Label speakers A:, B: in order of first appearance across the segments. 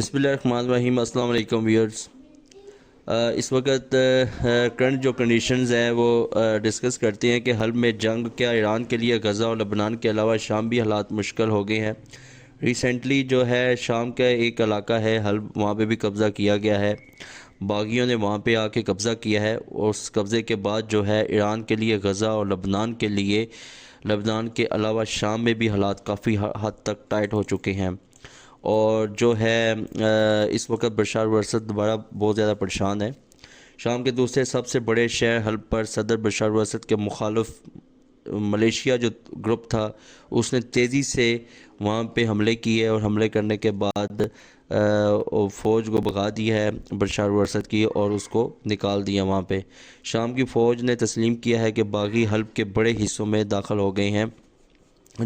A: بسم اللہ الرحمن الرحیم، السلام علیکم ویورز۔ اس وقت کرنٹ جو کنڈیشنز ہیں، وہ ڈسکس کرتے ہیں کہ حلب میں جنگ کیا ایران کے لیے، غزہ اور لبنان کے علاوہ شام بھی حالات مشکل ہو گئے ہیں۔ ریسنٹلی جو ہے، شام کا ایک علاقہ ہے، حلب، وہاں پہ بھی قبضہ کیا گیا ہے۔ باغیوں نے وہاں پہ آ کے قبضہ کیا ہے۔ اور اس قبضے کے بعد جو ہے، ایران کے لیے، غزہ اور لبنان کے لیے، لبنان کے علاوہ شام میں بھی حالات کافی حد تک ٹائٹ ہو چکے ہیں۔ اور جو ہے اس وقت بشار ورسد دوبارہ بہت زیادہ پریشان ہے۔ شام کے دوسرے سب سے بڑے شہر حلب پر صدر بشار ورسد کے مخالف ملیشیا جو گروپ تھا، اس نے تیزی سے وہاں پہ حملے کیے اور حملے کرنے کے بعد فوج کو بغا دیا ہے بشار ورسد کی اور اس کو نکال دیا وہاں پہ۔ شام کی فوج نے تسلیم کیا ہے کہ باغی حلب کے بڑے حصوں میں داخل ہو گئے ہیں۔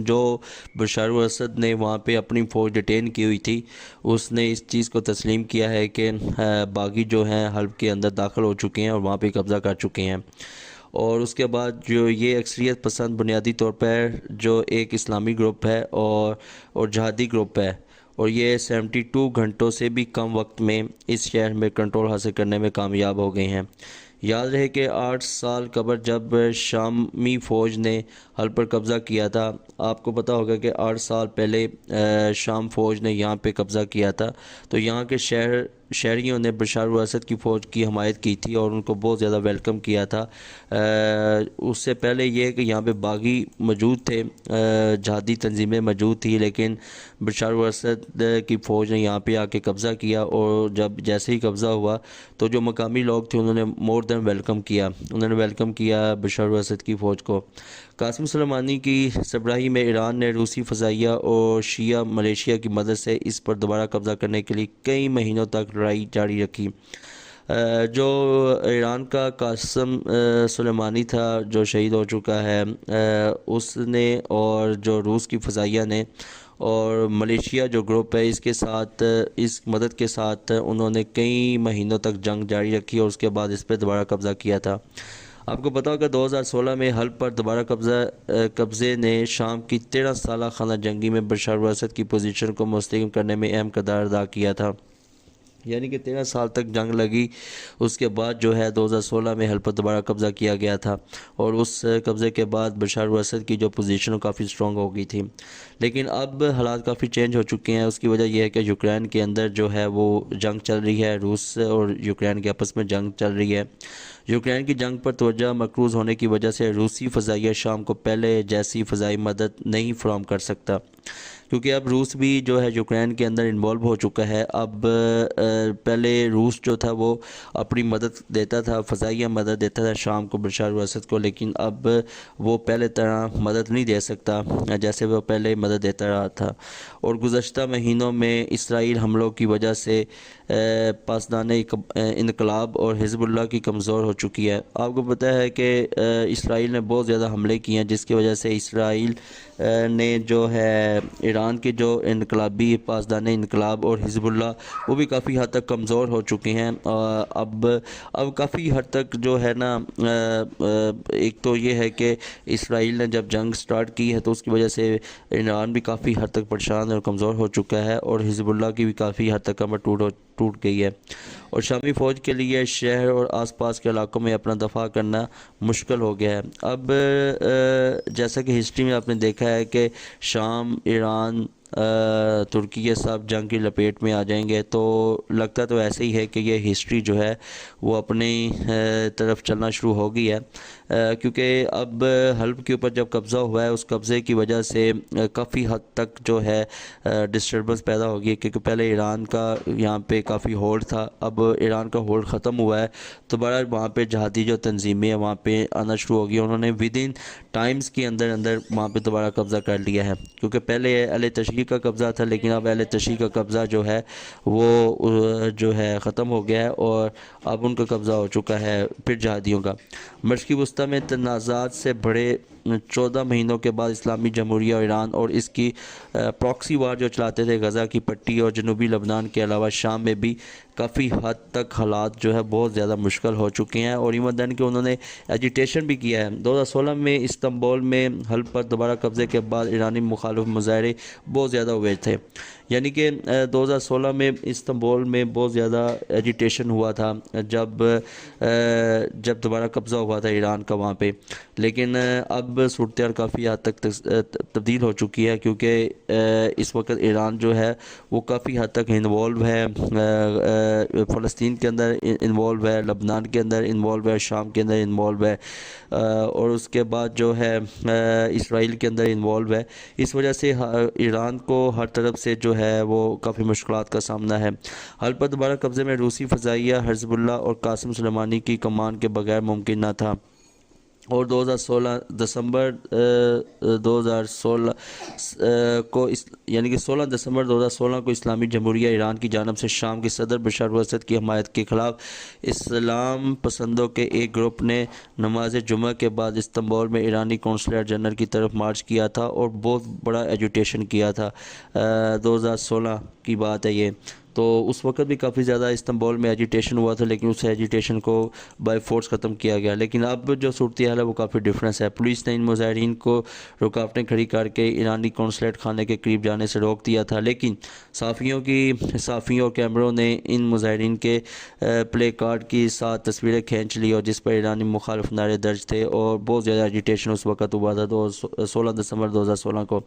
A: جو بشار اسد نے وہاں پہ اپنی فوج ڈیٹین کی ہوئی تھی، اس نے اس چیز کو تسلیم کیا ہے کہ باغی جو ہیں حلب کے اندر داخل ہو چکے ہیں اور وہاں پہ قبضہ کر چکے ہیں۔ اور اس کے بعد جو یہ اکثریت پسند بنیادی طور پر جو ایک اسلامی گروپ ہے اور اور جہادی گروپ ہے۔ اور یہ سیونٹی ٹو گھنٹوں سے بھی کم وقت میں اس شہر میں کنٹرول حاصل کرنے میں کامیاب ہو گئے ہیں۔ یاد رہے کہ آٹھ سال قبل جب شامی فوج نے حل پر قبضہ کیا تھا، آپ کو پتا ہوگا کہ آٹھ سال پہلے شام فوج نے یہاں پہ قبضہ کیا تھا۔ تو یہاں کے شہر شہریوں نے بشار الاسد کی فوج کی حمایت کی تھی اور ان کو بہت زیادہ ویلکم کیا تھا۔ اس سے پہلے یہ کہ یہاں پہ باغی موجود تھے۔ جہادی تنظیمیں موجود تھی لیکن بشار الاسد کی فوج نے یہاں پہ آ کے قبضہ کیا اور جب جیسے ہی قبضہ ہوا تو جو مقامی لوگ تھے انہوں نے مور دین ویلکم کیا۔ انہوں نے ویلکم کیا بشار الاسد کی فوج کو۔ قاسم سلمانی کی سبراہی میں ایران نے روسی فضائیہ اور شیعہ ملیشیا کی مدد سے اس پر دوبارہ قبضہ کرنے کے لیے کئی مہینوں تک لڑائی جاری رکھی۔ جو ایران کا قاسم سلیمانی تھا، جو شہید ہو چکا ہے اس نے اور جو روس کی فضائیہ نے اور ملیشیا جو گروپ ہے، اس کے ساتھ، اس مدد کے ساتھ انہوں نے کئی مہینوں تک جنگ جاری رکھی اور اس کے بعد اس پہ دوبارہ قبضہ کیا تھا۔ آپ کو پتا ہوگا، دو ہزار سولہ میں حلب پر دوبارہ قبضہ قبضے نے شام کی تیرہ سالہ خانہ جنگی میں بشار واسد کی پوزیشن کو مستحکم کرنے میں اہم کردار ادا کیا تھا۔ یعنی کہ تیرہ سال تک جنگ لگی، اس کے بعد جو ہے دو ہزار سولہ میں حل پر دوبارہ قبضہ کیا گیا تھا اور اس قبضے کے بعد بشار الاسد کی جو پوزیشن کافی سٹرونگ ہو گئی تھی۔ لیکن اب حالات کافی چینج ہو چکے ہیں۔ اس کی وجہ یہ ہے کہ یوکرین کے اندر جو ہے وہ جنگ چل رہی ہے، روس اور یوکرین کے آپس میں جنگ چل رہی ہے۔ یوکرین کی جنگ پر توجہ مقروض ہونے کی وجہ سے روسی فضائیہ شام کو پہلے جیسی فضائی مدد نہیں فراہم کر سکتا۔ کیونکہ اب روس بھی جو ہے یوکرین کے اندر انوالو ہو چکا ہے۔ اب پہلے روس جو تھا وہ اپنی مدد دیتا تھا، فضائیہ مدد دیتا تھا شام کو بشار الاسد کو، لیکن اب وہ پہلے طرح مدد نہیں دے سکتا، جیسے وہ پہلے مدد دیتا رہا تھا۔ اور گزشتہ مہینوں میں اسرائیل حملوں کی وجہ سے پاسدان انقلاب اور حزب اللہ کی کمزور ہو چکی ہے۔ آپ کو پتہ ہے کہ اسرائیل نے بہت زیادہ حملے کیے ہیں، جس کی وجہ سے اسرائیل نے جو ہے ایران کے جو انقلابی پاسدان انقلاب اور حزب اللہ، وہ بھی کافی حد تک کمزور ہو چکے ہیں۔ اب اب کافی حد تک جو ہے نا ایک تو یہ ہے کہ اسرائیل نے جب جنگ سٹارٹ کی ہے تو اس کی وجہ سے ایران بھی کافی حد تک پریشان اور کمزور ہو چکا ہے اور حزب اللہ کی بھی کافی حد تک کمر ٹوٹ ہو ٹوٹ گئی ہے۔ اور شامی فوج کے لیے شہر اور آس پاس کے علاقوں میں اپنا دفاع کرنا مشکل ہو گیا ہے۔ اب جیسا کہ ہسٹری میں آپ نے دیکھا ہے کہ شام، ایران ترکی کے سب جنگ کی لپیٹ میں آ جائیں گے، تو لگتا تو ایسے ہی ہے کہ یہ ہسٹری جو ہے وہ اپنی طرف چلنا شروع ہو گئی ہے۔ کیونکہ اب حلب کے اوپر جب قبضہ ہوا ہے، اس قبضے کی وجہ سے کافی حد تک جو ہے ڈسٹربنس پیدا ہو گئی کیونکہ پہلے ایران کا یہاں پہ کافی ہولڈ تھا، اب ایران کا ہولڈ ختم ہوا ہے، تو بڑا وہاں پہ جہادی جو تنظیمیں ہیں، وہاں پہ آنا شروع ہو گئی انہوں نے ود ان ٹائمز کے اندر اندر وہاں پہ دوبارہ قبضہ کر لیا ہے۔ کیونکہ پہلے اہل تشریح کا قبضہ تھا، لیکن اب اہل تشریح کا قبضہ جو ہے، وہ جو ہے، ختم ہو گیا ہے اور اب ان کا قبضہ ہو چکا ہے پھر جہادیوں کا۔ مشکی وسطی میں تنازعات سے بڑے چودہ مہینوں کے بعد اسلامی جمہوریہ ایران اور اس کی پروکسی وار جو چلاتے تھے غزہ کی پٹی اور جنوبی لبنان کے علاوہ شام میں بھی کافی حد تک حالات جو ہے بہت زیادہ مشکل ہو چکے ہیں اور ایون دین کہ انہوں نے ایجیٹیشن بھی کیا ہے۔ دو ہزار سولہ میں استنبول میں حل پر دوبارہ قبضے کے بعد ایرانی مخالف مظاہرے بہت زیادہ ہوئے تھے۔ یعنی کہ دو ہزار سولہ میں استنبول میں بہت زیادہ ایجیٹیشن ہوا تھا۔ جب جب دوبارہ قبضہ ہوا تھا ایران کا وہاں پہ۔ لیکن اب صورتحال کافی حد تک تبدیل ہو چکی ہے کیونکہ اس وقت ایران جو ہے وہ کافی حد تک انوالو ہے۔ فلسطین کے اندر انوالو ہے، لبنان کے اندر انوالو ہے، شام کے اندر انوالو ہے اور اس کے بعد جو ہے اسرائیل کے اندر انوالو ہے۔ اس وجہ سے ایران کو ہر طرف سے جو ہے، وہ کافی مشکلات کا سامنا ہے۔ حل پر دوبارہ قبضے میں روسی فضائیہ، حزب اللہ اور قاسم سلیمانی کی کمان کے بغیر ممکن نہ تھا۔ اور دو ہزار سولہ دسمبر دو ہزار سولہ کو اس یعنی کہ سولہ دسمبر دو ہزار سولہ کو اسلامی جمہوریہ ایران کی جانب سے شام کے صدر بشار الاسد کی حمایت کے خلاف اسلام پسندوں کے ایک گروپ نے نماز جمعہ کے بعد استنبول میں ایرانی کونسلر جنرل کی طرف مارچ کیا تھا اور بہت بڑا ایجوٹیشن کیا تھا۔ دو ہزار سولہ کی بات ہے یہ۔ تو اس وقت بھی کافی زیادہ استنبول میں ایجیٹیشن ہوا تھا، لیکن اس ایجیٹیشن کو بائی فورس ختم کیا گیا۔ لیکن اب جو صورتحال ہے، وہ کافی ڈفرینس ہے۔ پولیس نے ان مظاہرین کو رکاوٹیں کھڑی کر کے ایرانی کونسلیٹ خانے کے قریب جانے سے روک دیا تھا۔ لیکن صافیوں کی صافیوں اور کیمروں نے ان مظاہرین کے پلے کارڈ کی ساتھ تصویریں کھینچ لی اور جس پر ایرانی مخالف نعرے درج تھے اور بہت زیادہ ایجیٹیشن اس وقت ہوا تھا، دو سولہ دسمبر دو ہزار سولہ کو۔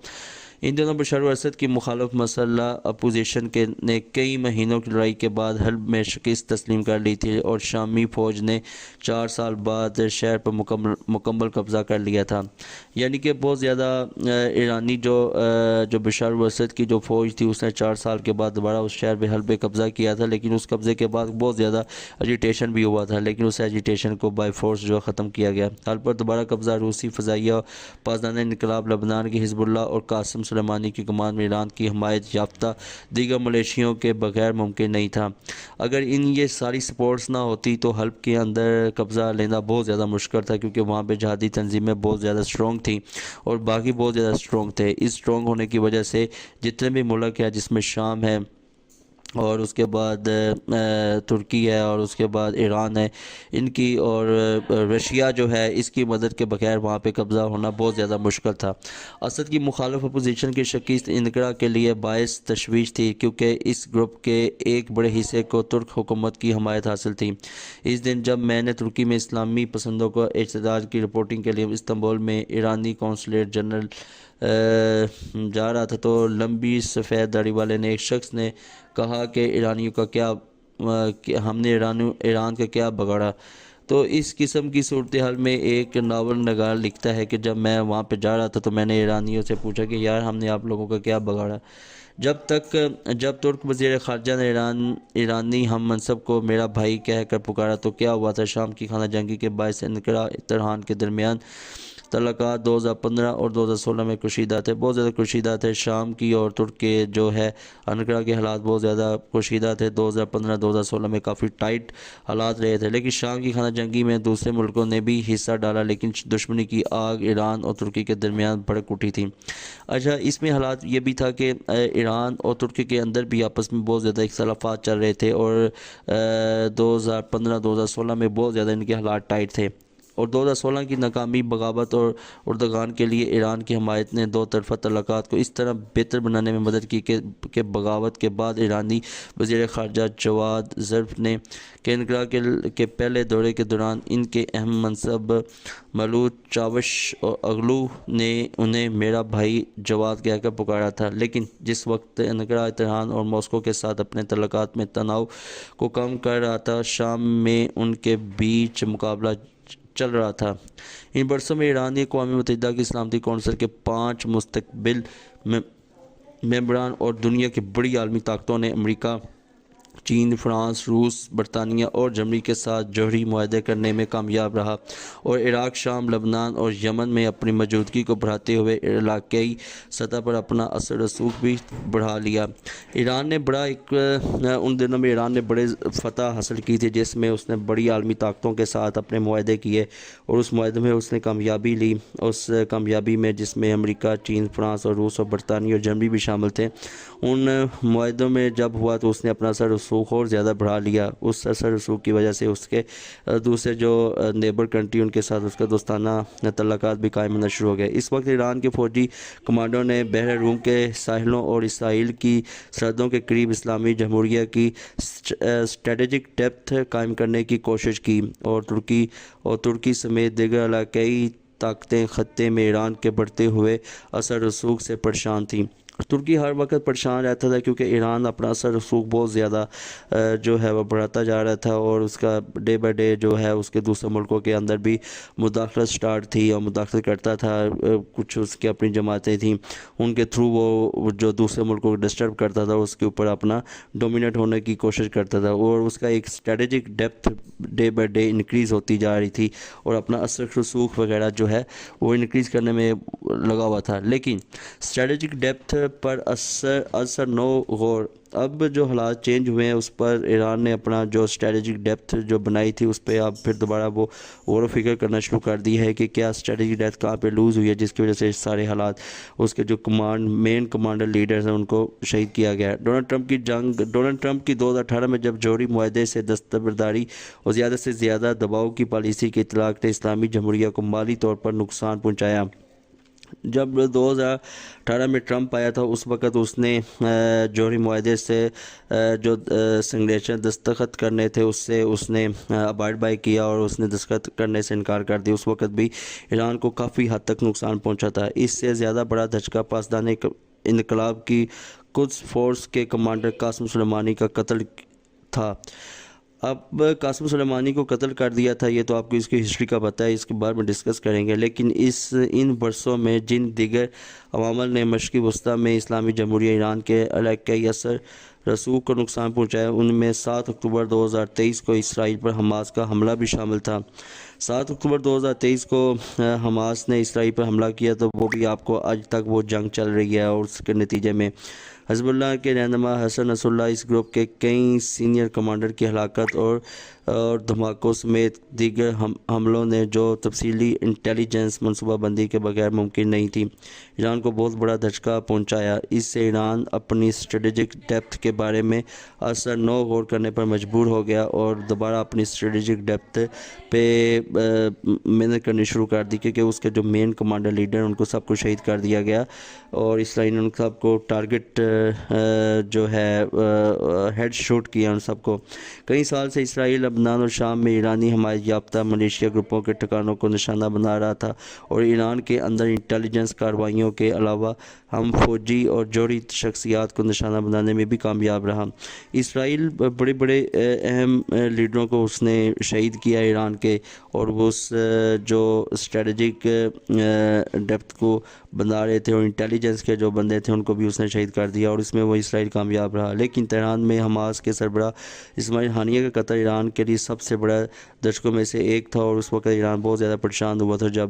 A: ان دنوں بشار اسد کی مخالف مسئلہ اپوزیشن کے نے کئی مہینوں کی لڑائی کے بعد حلب میں شکست تسلیم کر لی تھی اور شامی فوج نے چار سال بعد شہر پر مکمل مکمل قبضہ کر لیا تھا۔ یعنی کہ بہت زیادہ ایرانی جو جو بشار اسد کی جو فوج تھی، اس نے چار سال کے بعد دوبارہ اس شہر پہ حلب قبضہ کیا تھا، لیکن اس قبضے کے بعد بہت زیادہ ایجیٹیشن بھی ہوا تھا، لیکن اس ایجیٹیشن کو بائی فورس جو ختم کیا گیا۔ حل پر دوبارہ قبضہ روسی فضائیہ پاسدان انقلاب لبنان کی حزب اللہ اور قاسم سلیمانی کی کمان میں ایران کی حمایت یافتہ دیگر ملیشیوں کے بغیر ممکن نہیں تھا۔ اگر ان یہ ساری سپورٹس نہ ہوتی تو حلب کے اندر قبضہ لینا بہت زیادہ مشکل تھا کیونکہ وہاں پہ جہادی تنظیمیں بہت زیادہ اسٹرانگ تھیں اور باقی بہت زیادہ اسٹرانگ تھے۔ اس اسٹرانگ ہونے کی وجہ سے جتنے بھی ملک ہے جس میں شام ہے اور اس کے بعد ترکی ہے اور اس کے بعد ایران ہے۔ ان کی اور رشیا جو ہے، اس کی مدد کے بغیر وہاں پہ قبضہ ہونا بہت زیادہ مشکل تھا۔ اسد کی مخالف اپوزیشن کی شکست انقرا کے لیے باعث تشویش تھی، کیونکہ اس گروپ کے ایک بڑے حصے کو ترک حکومت کی حمایت حاصل تھی۔ اس دن جب میں نے ترکی میں اسلامی پسندوں کو احتجاج کی رپورٹنگ کے لیے استنبول میں ایرانی کونسلیٹ جنرل جا رہا تھا تو لمبی سفید داڑھی والے نے ایک شخص نے کہا کہ ایرانیوں کا کیا ہم نے ایرانی ایران کا کیا بگاڑا۔ تو اس قسم کی صورتحال میں ایک ناول نگار لکھتا ہے کہ جب میں وہاں پہ جا رہا تھا تو میں نے ایرانیوں سے پوچھا کہ یار ہم نے آپ لوگوں کا کیا بگاڑا۔ جب تک، جب ترک وزیر خارجہ نے ایران، ایرانی ہم منصب کو میرا بھائی کہہ کر پکارا تو کیا ہوا تھا؟ شام کی خانہ جنگی کے باعث انقرا ترہان کے درمیان تعلقات دو ہزار پندرہ اور دو ہزار سولہ میں کشیدہ تھے۔ بہت زیادہ کشیدہ تھے۔ شام کی اور ترک کے جو ہے انکرا کے حالات بہت زیادہ کشیدہ تھے۔ دو ہزار پندرہ، دو ہزار سولہ میں کافی ٹائٹ حالات رہے تھے۔ لیکن شام کی خانہ جنگی میں دوسرے ملکوں نے بھی حصہ ڈالا، لیکن دشمنی کی آگ ایران اور ترکی کے درمیان بھڑک اٹھی تھی۔ اچھا اس میں حالات یہ بھی تھا کہ ایران اور ترکی کے اندر بھی آپس میں بہت زیادہ اختلافات چل رہے تھے اور دو ہزار پندرہ، دو ہزار سولہ میں بہت زیادہ ان کے حالات ٹائٹ تھے۔ اور دو ہزار سولہ کی ناکامی، بغاوت اور اردگان کے لیے ایران کی حمایت نے دو طرفہ تعلقات کو اس طرح بہتر بنانے میں مدد کی کہ بغاوت کے بعد ایرانی وزیر خارجہ جواد ظرف نے کینگرا کے پہلے دورے کے دوران ان کے اہم منصب ملود چاوش اور اغلو نے انہیں میرا بھائی جواد کہہ کر پکارا تھا، لیکن جس وقت انگرا اتحان اور موسکو کے ساتھ اپنے تعلقات میں تناؤ کو کم کر رہا تھا، شام میں ان کے بیچ مقابلہ چل رہا تھا۔ ان برسوں میں ایرانی اقوام متحدہ کی سلامتی کونسل کے پانچ مستقبل ممبران اور دنیا کی بڑی عالمی طاقتوں نے امریکہ چین، فرانس، روس، برطانیہ اور جرمنی کے ساتھ جوہری معاہدے کرنے میں کامیاب رہا اور عراق، شام، لبنان اور یمن میں اپنی موجودگی کو بڑھاتے ہوئے علاقائی سطح پر اپنا اثر رسوخ بھی بڑھا لیا۔ ایران نے بڑا ایک، ان دنوں میں ایران نے بڑے فتح حاصل کی تھی، جس میں اس نے بڑی عالمی طاقتوں کے ساتھ اپنے معاہدے کیے اور اس معاہدے میں اس نے کامیابی لی۔ اس کامیابی میں جس میں امریکہ، چین، فرانس اور روس اور برطانیہ اور جرمنی بھی شامل تھے۔ ان معاہدوں میں جب ہوا تو اس نے اپنا اثر رسوخ رسوخ اور زیادہ بڑھا لیا اس اثر رسوخ کی وجہ سے اس کے دوسرے جو نیبر کنٹری ان کے ساتھ اس کا دوستانہ تعلقات بھی قائم ہونا شروع ہو گئے۔ اس وقت ایران کے فوجی کمانڈوں نے بحر روم کے ساحلوں اور اسرائیل کی سرحدوں کے قریب اسلامی جمہوریہ کی اسٹریٹجک ڈیپتھ قائم کرنے کی کوشش کی اور ترکی اور ترکی سمیت دیگر علاقائی طاقتیں خطے میں ایران کے بڑھتے ہوئے اثر رسوخ سے پریشان تھیں۔ ترکی ہر وقت پریشان رہتا تھا کیونکہ ایران اپنا اثر رسوخ بہت زیادہ جو ہے وہ بڑھاتا جا رہا تھا اور اس کا ڈے بائی ڈے جو ہے اس کے دوسرے ملکوں کے اندر بھی مداخلت سٹارٹ تھی اور مداخلت کرتا تھا کچھ اس کی اپنی جماعتیں تھیں۔ ان کے تھرو وہ جو دوسرے ملکوں کو ڈسٹرب کرتا تھا، اس کے اوپر اپنا ڈومینیٹ ہونے کی کوشش کرتا تھا اور اس کا ایک strategic depth day by day increase ہوتی جا رہی تھی اور اپنا اثر رسوخ وغیرہ جو ہے وہ انکریز کرنے میں لگا ہوا تھا۔ لیکن اسٹریٹجک ڈیپتھ پر اثر اثر نو غور۔ اب جو حالات چینج ہوئے ہیں، اس پر ایران نے اپنا جو اسٹریٹجک ڈیپتھ جو بنائی تھی، اس پہ اب پھر دوبارہ وہ غور و فکر کرنا شروع کر دی ہے کہ کیا اسٹریٹجک ڈیپتھ کہاں پہ لوز ہوئی ہے، جس کی وجہ سے سارے حالات، اس کے جو کمانڈ مین کمانڈر لیڈرز ہیں، ان کو شہید کیا گیا۔ ہے ڈونلڈ ٹرمپ کی جنگ ڈونلڈ ٹرمپ کی دو ہزار اٹھارہ میں جب جوہری معاہدے سے دستبرداری اور زیادہ سے زیادہ دباؤ کی پالیسی کے اطلاق نے اسلامی جمہوریہ کو مالی طور پر نقصان پہنچایا۔ جب دو ہزار اٹھارہ میں ٹرمپ آیا تھا، اس وقت اس نے جوہری معاہدے سے جو سنگریشن دستخط کرنے تھے، اس سے اس نے ابائڈ بائی کیا اور اس نے دستخط کرنے سے انکار کر دیا۔ اس وقت بھی ایران کو کافی حد تک نقصان پہنچا تھا۔ اس سے زیادہ بڑا دھچکا پاسدان انقلاب کی قدس فورس کے کمانڈر قاسم سلیمانی کا قتل تھا۔ اب قاسم سلیمانی کو قتل کر دیا تھا، یہ تو آپ کو اس کی ہسٹری کا پتہ ہے، اس کے بارے میں ڈسکس کریں گے۔ لیکن اس، ان برسوں میں جن دیگر عوامل نے مشرقی وسطی میں اسلامی جمہوریہ ایران کے علاقائی اثر رسوخ کو نقصان پہنچایا، ان میں سات اکتوبر دو ہزار تیئیس کو اسرائیل پر حماس کا حملہ بھی شامل تھا۔ سات اکتوبر دو ہزار تیئیس کو حماس نے اسرائیل پر حملہ کیا، تو وہ بھی آپ کو آج تک وہ جنگ چل رہی ہے اور اس کے نتیجے میں حزب اللہ کے رہنما حسن نصر اللہ اس گروپ کے کئی سینئر کمانڈر کی ہلاکت اور اور دھماکوں سمیت دیگر حملوں نے جو تفصیلی انٹیلیجنس منصوبہ بندی کے بغیر ممکن نہیں تھی، ایران کو بہت بڑا دھچکا پہنچایا۔ اس سے ایران اپنی اسٹریٹجک ڈیپتھ کے بارے میں اثر نو غور کرنے پر مجبور ہو گیا اور دوبارہ اپنی اسٹریٹجک ڈیپتھ پہ محنت کرنی شروع کر دی کیونکہ اس کے جو مین کمانڈر لیڈر ان کو سب کو شہید کر دیا گیا۔ اور اسرائیل نے ان سب کو ٹارگٹ جو ہے ہیڈ شوٹ کیا ان سب کو۔ کئی سال سے اسرائیل اب لبنان اور شام میں ایرانی حمایت یافتہ ملیشیا گروپوں کے ٹھکانوں کو نشانہ بنا رہا تھا اور ایران کے اندر انٹیلیجنس کاروائیوں کے علاوہ ہم فوجی اور جوڑی شخصیات کو نشانہ بنانے میں بھی کامیاب رہا۔ اسرائیل بڑے بڑے اہم لیڈروں کو اس نے شہید کیا ایران کے اور وہ اس جو اسٹریٹجک ڈیپتھ کو بنا رہے تھے اور انٹیلیجنس کے جو بندے تھے ان کو بھی اس نے شہید کر دیا اور اس میں وہ اسرائیل کامیاب رہا۔ لیکن تہران میں حماس کے سربراہ اسماعیل حانیہ کا قطر ایران کے لیے سب سے بڑا دشکوں میں سے ایک تھا اور اس وقت ایران بہت زیادہ پریشان ہوا تھا جب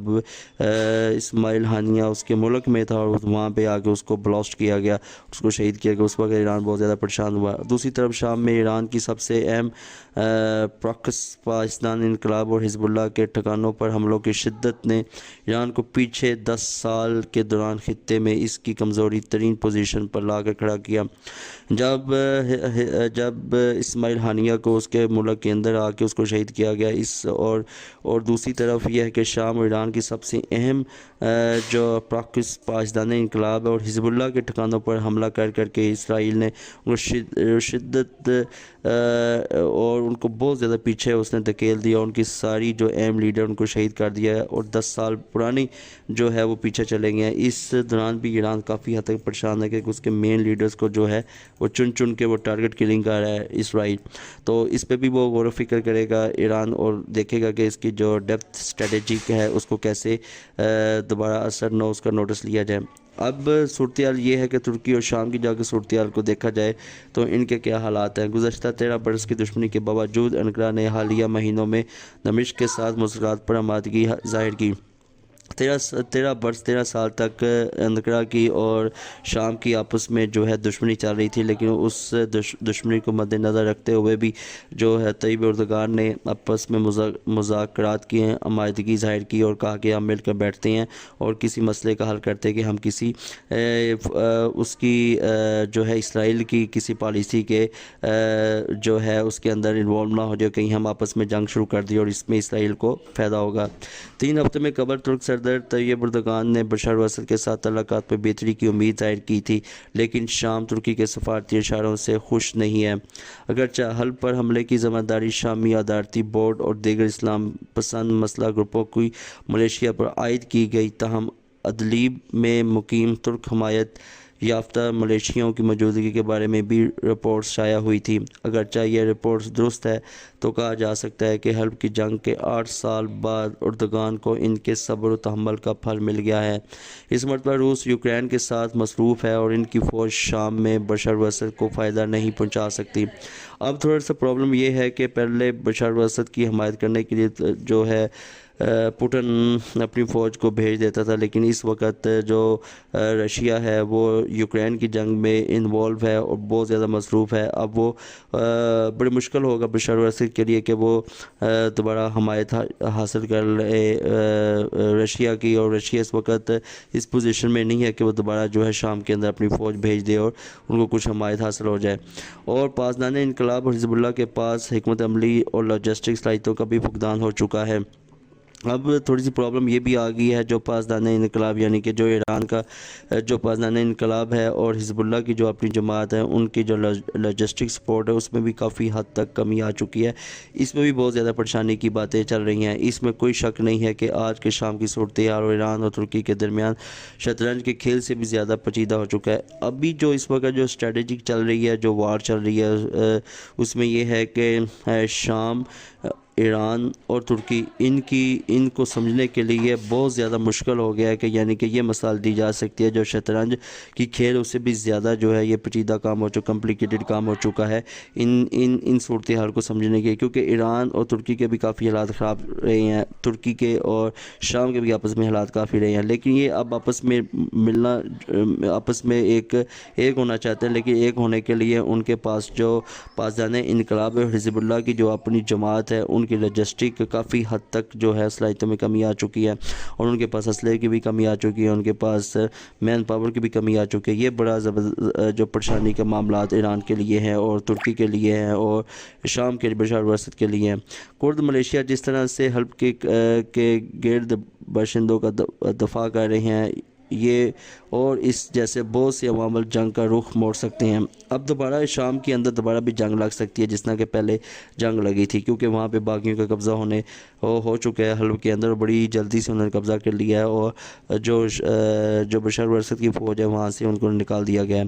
A: اسماعیل حانیہ اس کے ملک میں تھا اور وہاں پہ آ کے اس کو بلاسٹ کیا گیا، اس کو شہید کیا گیا۔ اس وقت ایران بہت زیادہ پریشان ہوا۔ دوسری طرف شام میں ایران کی سب سے اہم پراکس پاکستان انقلاب اور حزب اللہ کے ٹھکانوں پر حملوں کی شدت نے ایران کو پیچھے دس سال کے دوران خطے میں اس کی کمزوری ترین پوزیشن پر لا کر کھڑا کیا۔ جب جب اسماعیل حانیہ کو اس کے ملک کے اندر آ کے اس کو شہید کیا گیا، اس اور اور دوسری طرف یہ ہے کہ شام اور ایران کی سب سے اہم، جو پراکس پاسدان انقلاب اور حزب اللہ کے ٹھکانوں پر حملہ کر کر کے اسرائیل نے شدت اور ان کو بہت زیادہ پیچھے اس نے دھکیل دیا، ان کی ساری جو اہم لیڈر ان کو شہید کر دیا ہے اور دس سال پرانی جو ہے وہ پیچھے چلے گئے ہیں۔ اس دوران بھی ایران کافی حد تک پریشان ہے کہ اس کے مین لیڈرز کو جو ہے وہ چن چن کے وہ ٹارگٹ کلنگ کر رہا ہے اسرائیل۔ تو اس پہ بھی وہ غور و فکر کرے گا ایران اور دیکھے گا کہ اس کی جو ڈیپتھ اسٹریٹجک ہے اس کو کیسے دوبارہ اثر نو اس کا نوٹس لیا جائے۔ اب صورتحال یہ ہے کہ ترکی اور شام کی جا کے صورتحال کو دیکھا جائے تو ان کے کیا حالات ہیں۔ گزشتہ تیرہ برس کی دشمنی کے باوجود انقرہ نے حالیہ مہینوں میں دمشق کے ساتھ مسکرات پر آمادگی ظاہر کی۔ تیرہ تیرہ برس، تیرہ سال تک انقرہ کی اور شام کی آپس میں جو ہے دشمنی چل رہی تھی، لیکن اس دشمنی کو مد نظر رکھتے ہوئے بھی جو ہے طیب اردگان نے آپس میں مذاکرات کیے ہیں، عمائدگی ظاہر کی اور کہا کہ ہم مل کر بیٹھتے ہیں اور کسی مسئلے کا حل کرتے کہ ہم کسی اس کی جو ہے اسرائیل کی کسی پالیسی کے جو ہے اس کے اندر انوالو نہ ہو جو کہیں ہم آپس میں جنگ شروع کر دی اور اس میں اسرائیل کو فائدہ ہوگا۔ تین ہفتے میں قبر ترک صدر طیب اردگان نے بشار وسد کے ساتھ تعلقات میں بہتری کی امید ظاہر کی تھی، لیکن شام ترکی کے سفارتی اشاروں سے خوش نہیں ہے اگرچہ حل پر حملے کی ذمہ داری شامی عدارتی بورڈ اور دیگر اسلام پسند مسئلہ گروپوں کی ملیشیا پر عائد کی گئی، تاہم ادلیب میں مقیم ترک حمایت یافتہ ملیشیوں کی موجودگی کے بارے میں بھی رپورٹس شائع ہوئی تھی اگرچہ یہ رپورٹس درست ہے تو کہا جا سکتا ہے کہ حلب کی جنگ کے آٹھ سال بعد اردگان کو ان کے صبر و تحمل کا پھل مل گیا ہے۔ اس مرتبہ روس یوکرین کے ساتھ مصروف ہے اور ان کی فوج شام میں بشر وسط کو فائدہ نہیں پہنچا سکتی۔ اب تھوڑا سا پرابلم یہ ہے کہ پہلے بشر وسط کی حمایت کرنے کے لیے جو ہے پوٹن اپنی فوج کو بھیج دیتا تھا، لیکن اس وقت جو رشیا ہے، وہ یوکرین کی جنگ میں انوالو ہے اور بہت زیادہ مصروف ہے۔ اب وہ بڑی مشکل ہوگا بشار وسط کے لیے کہ وہ دوبارہ حمایت حاصل کر لے رشیا کی۔ اور رشیا اس وقت اس پوزیشن میں نہیں ہے کہ وہ دوبارہ جو ہے شام کے اندر اپنی فوج بھیج دے اور ان کو کچھ حمایت حاصل ہو جائے۔ اور پاسدان انقلاب اور حزب اللہ کے پاس حکمت عملی اور لاجسٹک صلاحیتوں کا بھی فقدان ہو چکا ہے۔ اب تھوڑی سی پرابلم یہ بھی آ گئی ہے جو پاسدان انقلاب یعنی کہ جو ایران کا، جو پاسدان انقلاب ہے اور حزب اللہ کی جو اپنی جماعت ہے ان کی جو لاجسٹک سپورٹ ہے، اس میں بھی کافی حد تک کمی آ چکی ہے۔ اس میں بھی بہت زیادہ پریشانی کی باتیں چل رہی ہیں۔ اس میں کوئی شک نہیں ہے کہ آج کے شام کی صورتحال اور ایران اور ترکی کے درمیان شطرنج کے کھیل سے بھی زیادہ پچیدہ ہو چکا ہے۔ ابھی جو اس وقت جو اسٹریٹجک چل رہی ہے، جو وار چل رہی ہے، اس میں یہ ہے کہ شام ایران اور ترکی، ان کی، ان کو سمجھنے کے لیے بہت زیادہ مشکل ہو گیا ہے کہ یعنی کہ یہ مثال دی جا سکتی ہے جو شطرنج کی کھیل اس سے بھی زیادہ جو ہے یہ پیچیدہ کام ہو چکا کمپلیکیٹڈ کام ہو چکا ہے ان ان ان صورتحال کو سمجھنے کے کیونکہ ایران اور ترکی کے بھی کافی حالات خراب رہے ہیں، ترکی کے اور شام کے بھی آپس میں حالات کافی رہے ہیں، لیکن یہ اب آپس میں ملنا، آپس میں ایک ایک ہونا چاہتے ہیں، لیکن ایک ہونے کے لیے ان کے پاس جو پاسدان انقلاب حزب اللہ کی جو اپنی جماعت ہے، ان کی لجسٹک کافی حد تک جو ہے صلاحیتوں میں کمی آ چکی ہے اور ان کے پاس اسلحے کی بھی کمی آ چکی ہے، ان کے پاس مین پاور کی بھی کمی آ چکی ہے۔ یہ بڑا جو پریشانی کے معاملات ایران کے لیے ہیں اور ترکی کے لیے ہیں اور شام کے بشار ورست کے لیے ہیں۔ کرد ملیشیا جس طرح سے حلب کے گرد باشندوں کا دفاع کر رہے ہیں یہ اور اس جیسے بہت سے عوامل جنگ کا رخ موڑ سکتے ہیں۔ اب دوبارہ شام کے اندر دوبارہ بھی جنگ لگ سکتی ہے، جس طرح کہ پہلے جنگ لگی تھی، کیونکہ وہاں پہ باغیوں کا قبضہ ہونے ہو چکا ہے حلب کے اندر بڑی جلدی سے انہوں نے قبضہ کر لیا ہے اور جو جو بشر ورسد کی فوج ہے، وہاں سے ان کو نکال دیا گیا ہے۔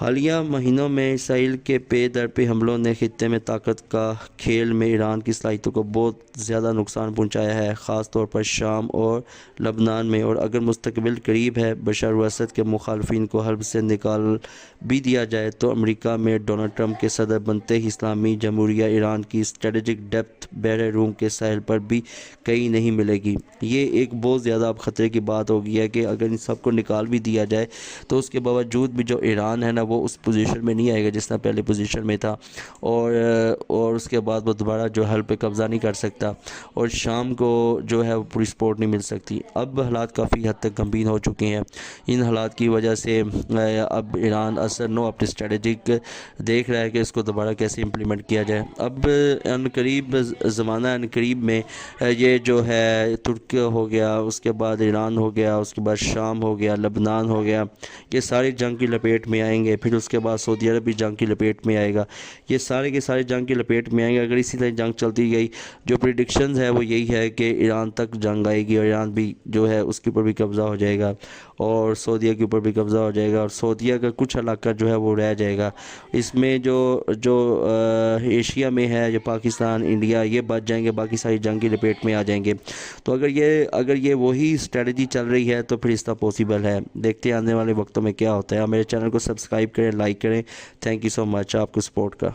A: حالیہ مہینوں میں اسرائیل کے پے در پہ حملوں نے خطے میں طاقت کا کھیل میں ایران کی صلاحیتوں کو بہت زیادہ نقصان پہنچایا ہے، خاص طور پر شام اور لبنان میں۔ اور اگر مستقبل قریب ہے، بشار وسط کے مخالفین کو حلب سے نکال بھی دیا جائے تو امریکہ میں ڈونلڈ ٹرمپ کے صدر بنتے ہی اسلامی جمہوریہ ایران کی اسٹریٹجک ڈیپتھ بحر روم کے ساحل پر بھی کہیں نہیں ملے گی۔ یہ ایک بہت زیادہ اب خطرے کی بات ہو گئی ہے کہ اگر ان سب کو نکال بھی دیا جائے تو اس کے باوجود بھی جو ایران ہے نا وہ اس پوزیشن میں نہیں آئے گا جس طرح پہلے پوزیشن میں تھا اور اور اس کے بعد وہ دوبارہ جو حل پہ قبضہ نہیں کر سکتا اور شام کو جو ہے وہ پوری سپورٹ نہیں مل سکتی۔ اب حالات کافی حد تک گمبین ہو چکے ہیں۔ ان حالات کی وجہ سے اب ایران اثر نو اپنی اسٹریٹجک دیکھ رہا ہے کہ اس کو دوبارہ کیسے امپلیمنٹ کیا جائے۔ اب ان قریب زمانہ ان قریب میں یہ جو ہے ترک ہو گیا، اس کے بعد ایران ہو گیا، اس کے بعد شام ہو گیا، لبنان ہو گیا، یہ ساری جنگ کی لپیٹ میں آئیں گے۔ پھر اس کے بعد سعودی عرب بھی جنگ کی لپیٹ میں آئے گا۔ یہ سارے کے سارے جنگ کی لپیٹ میں آئیں گے۔ اگر اسی طرح جنگ چلتی گئی، جو پریڈکشنز ہے وہ یہی ہے کہ ایران تک جنگ آئے گی اور ایران بھی جو ہے اس کے اوپر بھی قبضہ ہو جائے گا۔ اور سعودیہ کے اوپر بھی قبضہ ہو جائے گا اور سعودیہ کا کچھ علاقہ جو ہے وہ رہ جائے گا۔ اس میں جو جو ایشیا میں ہے جو پاکستان، انڈیا، یہ بچ جائیں گے، باقی ساری جنگ کی لپیٹ میں آ جائیں گے۔ تو اگر یہ اگر یہ وہی اسٹریٹجی چل رہی ہے تو پھر اس طرح پاسبل ہے۔ دیکھتے ہیں آنے والے وقتوں میں کیا ہوتا ہے۔ میرے چینل کو سبسکرائب کریں لائک کریں۔ تھینک یو سو مچ آپ کو سپورٹ کا۔